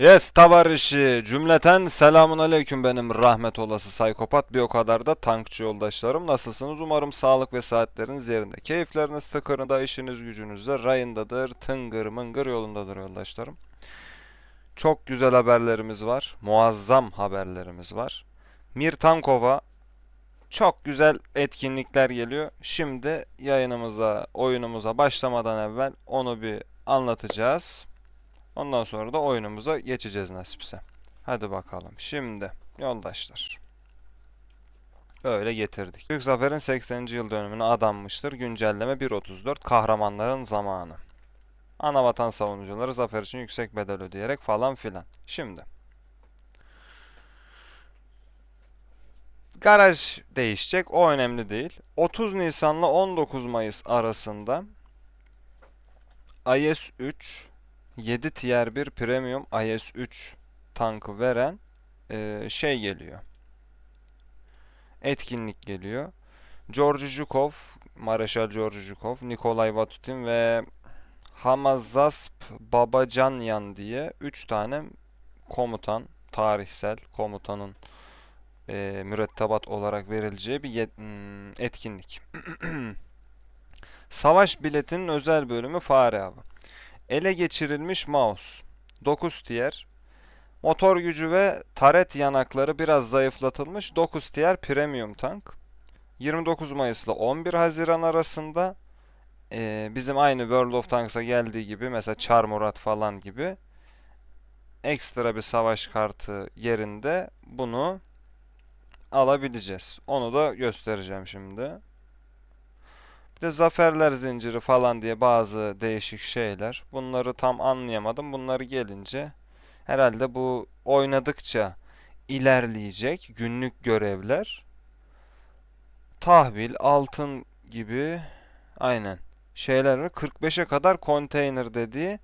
Yes tavarışı cümleten selamun aleyküm benim rahmet olası psikopat bir o kadar da tankçı yoldaşlarım. Nasılsınız? Umarım sağlık ve saatleriniz yerinde. Keyifleriniz tıkırında, işiniz gücünüzde, rayındadır, tıngır mıngır yolundadır yoldaşlarım. Çok güzel haberlerimiz var. Muazzam haberlerimiz var. Mirtankova çok güzel etkinlikler geliyor. Şimdi yayınımıza, oyunumuza başlamadan evvel onu bir anlatacağız. Ondan sonra da oyunumuza geçeceğiz nasipse. Hadi bakalım. Şimdi yoldaşlar. Böyle getirdik. Büyük Zafer'in 80. yıl dönümüne adanmıştır. Güncelleme 1.34 kahramanların zamanı. Anavatan savunucuları zafer için yüksek bedel ödeyerek falan filan. Şimdi. Garaj değişecek. O önemli değil. 30 Nisan'la 19 Mayıs arasında IS-3 7 tier 1 premium IS-3 tankı veren e, şey geliyor. Etkinlik geliyor. Georgi Zhukov, Mareşal Georgi Zhukov, Nikolay Vatutin ve Hamazasp Babacanyan diye 3 tane komutan, tarihsel komutanın e, mürettebat olarak verileceği bir hmm, etkinlik. Savaş biletinin özel bölümü fare avı. Ele geçirilmiş mouse. 9 tier. Motor gücü ve taret yanakları biraz zayıflatılmış 9 tier premium tank. 29 Mayıs ile 11 Haziran arasında eee, bizim aynı World of Tanks'a geldiği gibi mesela Char Murat falan gibi ekstra bir savaş kartı yerinde bunu alabileceğiz. Onu da göstereceğim şimdi. De zaferler zinciri falan diye bazı değişik şeyler. Bunları tam anlayamadım. Bunları gelince herhalde bu oynadıkça ilerleyecek günlük görevler. Tahvil, altın gibi aynen şeyler var. 45'e kadar konteyner dediği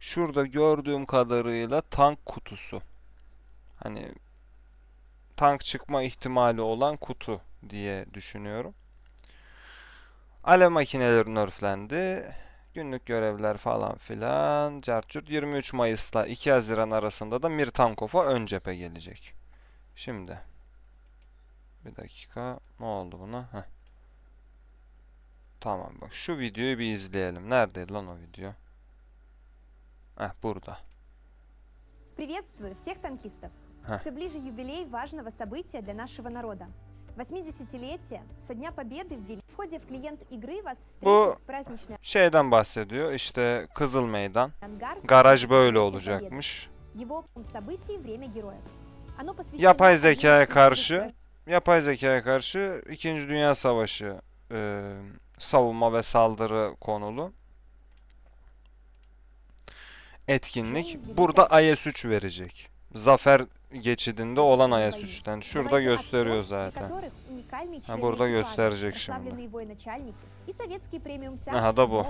şurada gördüğüm kadarıyla tank kutusu. Hani tank çıkma ihtimali olan kutu diye düşünüyorum. Alev makineleri nerflendi. Günlük görevler falan filan. Cartçurt 23 Mayıs'la 2 Haziran arasında da Mirtankov'a ön cephe gelecek. Şimdi. Bir dakika. Ne oldu buna? Heh. Tamam bak şu videoyu bir izleyelim. Neredeydi lan o video? Heh burada. Приветствую всех танкистов! Ха. Все ближе юбилей важного события для нашего народа. 80-летие со Дня Победы ввели. В входе в клиент игры вас встретит праздничный Şeyden bahsediyor. İşte Kızıl Meydan. ангар. Garaj böyle События olacakmış. Победы. Его событий время героев. Оно посвящено Yapay одной из zekaya ключевых karşı сражений yapay zekaya karşı 2. Dünya Savaşı e, savunma ve saldırı konulu etkinlik. Burada IS-3 verecek. Zafer geçidinde olan Aya Süç'ten. Şurada gösteriyor zaten. Ha, burada gösterecek şimdi. Aha da bu.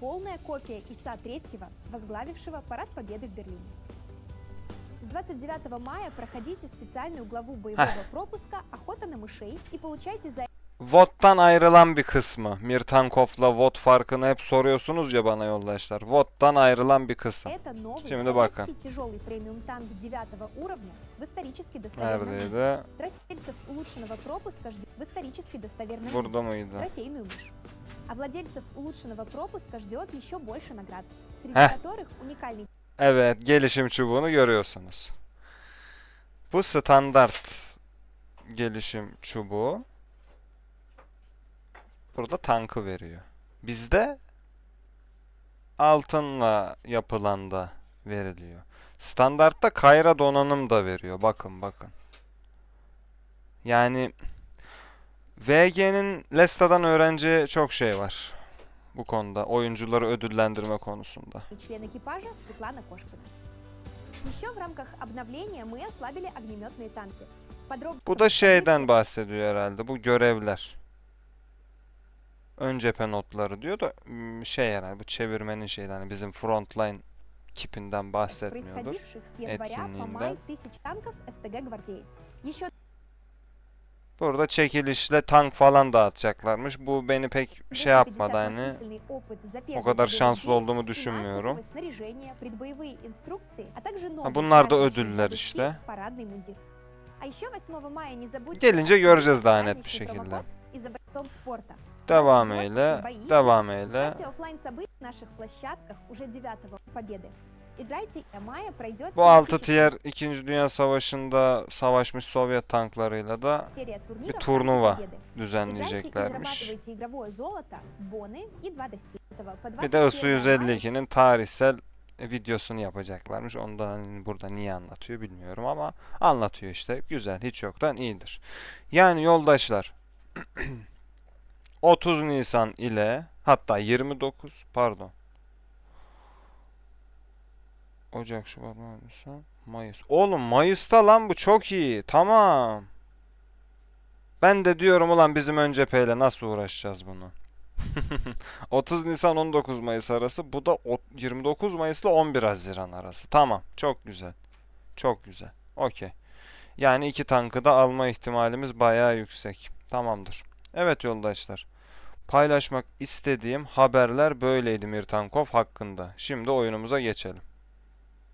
Полная копия ИСа III, возглавившего Парад Победы в Берлине. С 29 мая проходите специальную главу боевого пропуска «Охота на мышей» и получайте за VOD'dan ayrılan bir kısmı. Mirtankov'la VOD farkını hep soruyorsunuz ya bana yoldaşlar. VOD'dan ayrılan bir kısım. это новый Şimdi bakın. советский тяжелый премиум танк 9 уровня в исторически достоверном виде. Neredeydi? Трофейцев улучшенного пропуска ждет в исторически достоверном виде. Burada mıydı? трофейную мышь. А владельцев улучшенного пропуска ждет еще больше наград, среди Эх. которых уникальный Evet, gelişim çubuğunu görüyorsunuz. Bu standart gelişim çubuğu Burada tankı veriyor. Bizde altınla yapılan da veriliyor. Standartta Kayra donanım da veriyor. Bakın bakın. Yani VG'nin Lesta'dan öğrenci çok şey var. Bu konuda oyuncuları ödüllendirme konusunda. Bu da şeyden bahsediyor herhalde. Bu görevler ön cephe notları diyor da şey yani bu çevirmenin şeyden yani bizim frontline kipinden bahsetmiyordur. Etkinliğinden. Burada çekilişle tank falan dağıtacaklarmış. Bu beni pek şey yapmadı hani. O kadar şanslı olduğumu düşünmüyorum. Ha, bunlar da ödüller işte. Gelince göreceğiz daha net bir şekilde. Devam eyle, devam eyle. Bu 6 tier 2. Dünya Savaşı'nda savaşmış Sovyet tanklarıyla da bir turnuva düzenleyeceklermiş. Bir de ISU 152'nin tarihsel e, videosunu yapacaklarmış. Onu da hani burada niye anlatıyor bilmiyorum ama anlatıyor işte. Güzel, hiç yoktan iyidir. Yani yoldaşlar 30 Nisan ile hatta 29 pardon Ocak, Şubat, Nisan, Mayıs. Oğlum Mayıs'ta lan bu çok iyi. Tamam. Ben de diyorum ulan bizim ön cepheyle nasıl uğraşacağız bunu? 30 Nisan 19 Mayıs arası. Bu da o- 29 Mayıs ile 11 Haziran arası. Tamam. Çok güzel. Çok güzel. Okey. Yani iki tankı da alma ihtimalimiz bayağı yüksek. Tamamdır. Evet yoldaşlar. Paylaşmak istediğim haberler böyleydi Mirtankov hakkında. Şimdi oyunumuza geçelim.